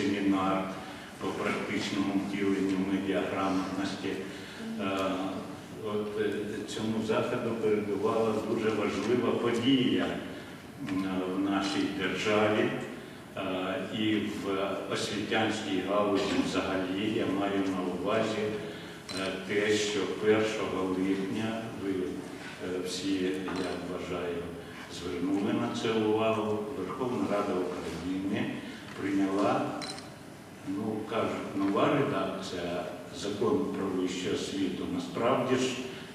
семінар по практичному втіленню медіаграмотності. Е, От е, цьому заходу передувала дуже важлива подія в нашій державі е, і в освітянській галузі взагалі я маю на увазі е, те, що 1 липня ви е, всі, я вважаю, звернули на це увагу. Верховна Рада України прийняла, ну кажуть, нова редакція закону про вищу освіту. Насправді ж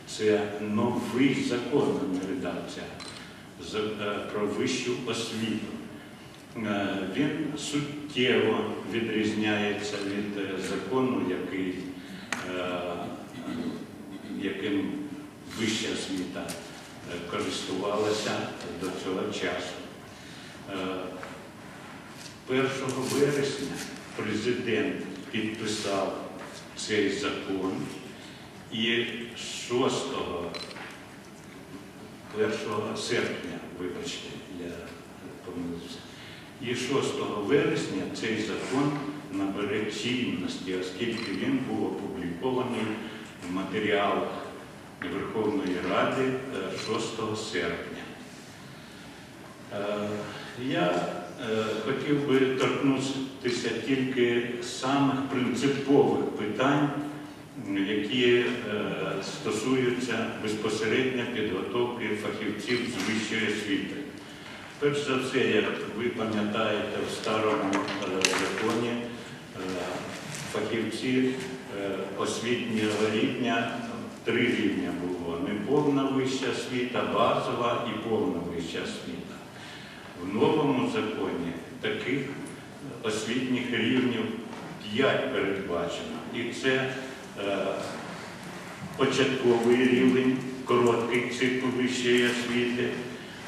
це новий закон, а не редакція е, про вищу освіту. Е, Він суттєво відрізняється від е, закону, який, яким вища освіта користувалася до цього часу. Е, 1 вересня президент підписав цей закон і 6 1 серпня, вибачте, я помилився. І 6 вересня цей закон набере чинності, оскільки він був опублікований в матеріалах Верховної Ради е, 6 серпня. Е, Я е, хотів би торкнутися тільки самих принципових питань, які е, стосуються безпосередньо підготовки фахівців з вищої освіти. Перш за все, як ви пам'ятаєте, в старому е, законі е, фахівці е, освітнього рівня три рівня було: неповна вища освіта, базова і повна вища освіта. В новому законі таких освітніх рівнів п'ять передбачено. І це е, початковий рівень, короткий цикл вищої освіти,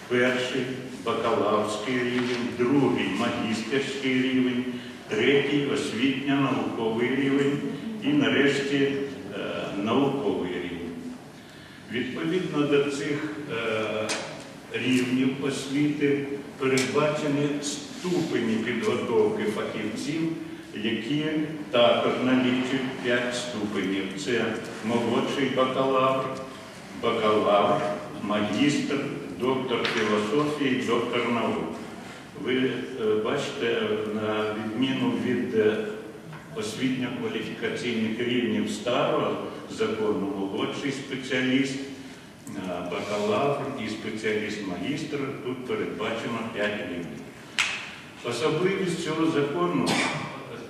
перший бакалаврський рівень, другий магістерський рівень, третій освітньо-науковий рівень і нарешті е, науковий рівень. Відповідно до цих е, рівнів освіти передбачені ступені підготовки фахівців, які також налічують 5 ступенів. Це молодший бакалавр, бакалавр, магістр, доктор філософії, доктор наук. Ви е, бачите, на відміну від е, освітньо-кваліфікаційних рівнів старого закону, молодший спеціаліст, бакалавр і спеціаліст-магістр тут передбачено 5 рівнів. Особливість цього закону,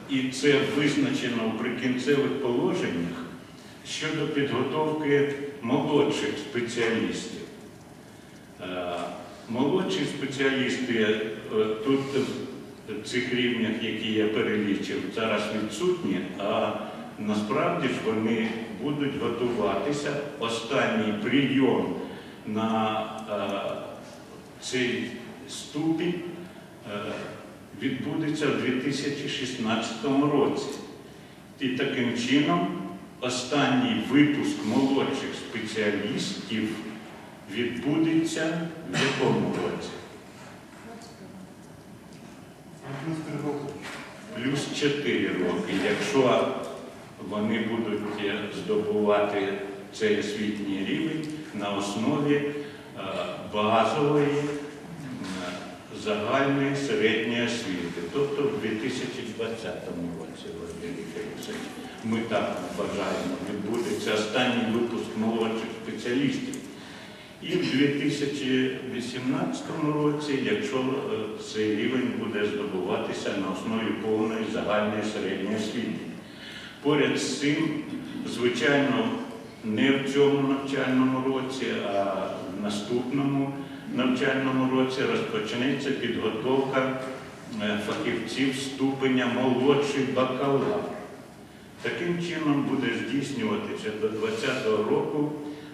і це визначено в прикінцевих положеннях щодо підготовки молодших спеціалістів. Е, Молодші спеціалісти е, тут в цих рівнях, які я перелічив, зараз відсутні, а насправді ж вони будуть готуватися. Останній прийом на е, цей ступінь е, відбудеться в 2016 році. І таким чином останній випуск молодших спеціалістів відбудеться в якому році? Плюс три роки. Плюс 4 роки. Якщо вони будуть е, здобувати цей освітній рівень на основі е, базової загальної середньої освіти, тобто в 2020 році, ми так вважаємо, відбудеться останній випуск молодших спеціалістів. І в 2018 році, якщо е, цей рівень буде здобуватися на основі повної загальної середньої освіти. Поряд з цим, звичайно, не в цьому навчальному році, а в наступному навчальному році розпочнеться підготовка е, фахівців ступеня молодший бакалавр. Таким чином буде здійснюватися до 2020 року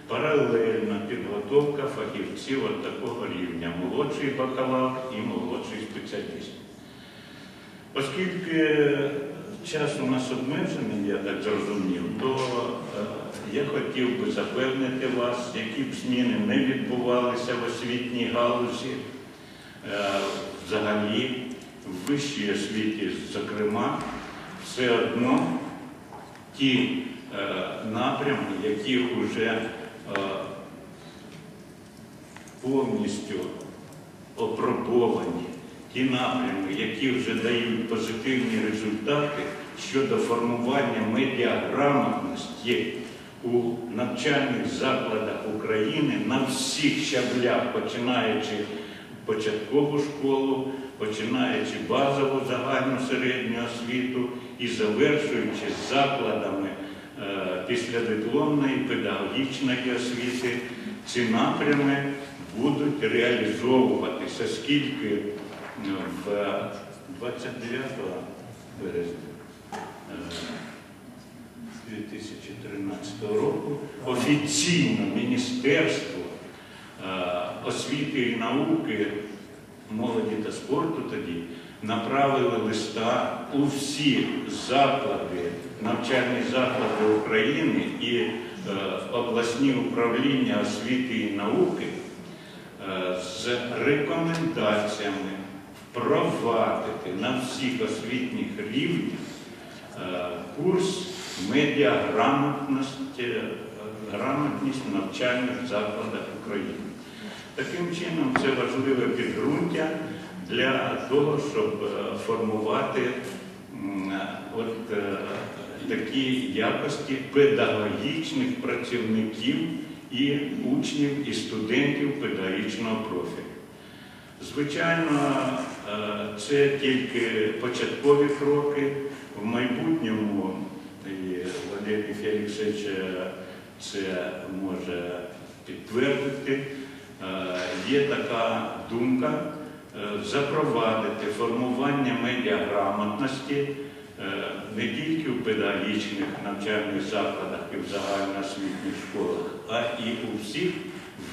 паралельна підготовка фахівців от такого рівня молодший бакалавр і молодший спеціаліст. Оскільки час у нас обмежений, я так зрозумів, то е, я хотів би запевнити вас, які б зміни не відбувалися в освітній галузі, е, взагалі в вищій освіті, зокрема, все одно ті е, напрями, які вже повністю опробовані, ті напрями, які вже дають позитивні результати щодо формування медіаграмотності у навчальних закладах України на всіх щаблях, починаючи початкову школу, починаючи базову загальну середню освіту і завершуючи закладами е, післядипломної педагогічної освіти, ці напрями будуть реалізовуватися, скільки 29 березня е, 2013 року офіційно Міністерство е, освіти і науки, молоді та спорту тоді направили листа у всі заклади, навчальні заклади України і е, обласні управління освіти і науки е, з рекомендаціями впровадити на всіх освітніх рівнях е, курс медіаграмотності, грамотність в навчальних закладах України. Таким чином, це важливе підґрунтя для того, щоб е, формувати от, е, такі якості педагогічних працівників і учнів і студентів педагогічного профілю. Звичайно, це тільки початкові кроки. В майбутньому і Валерій Феліксович е, це може підтвердити. Є така думка е, запровадити формування медіаграмотності е, не тільки в педагогічних навчальних закладах і в загальноосвітніх школах, а і у всіх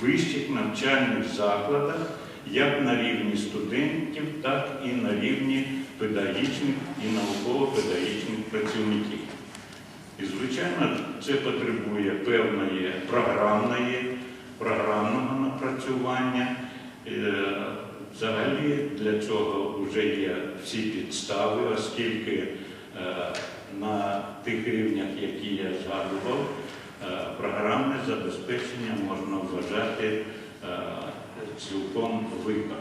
вищих навчальних закладах, як на рівні студентів, так і на рівні педагогічних і науково-педагогічних працівників. І, звичайно, це потребує певної програмної, програмного напрацювання. Е, Взагалі для цього вже є всі підстави, оскільки е, на тих рівнях, які я згадував, е, програмне забезпечення можна вважати 酒光和味道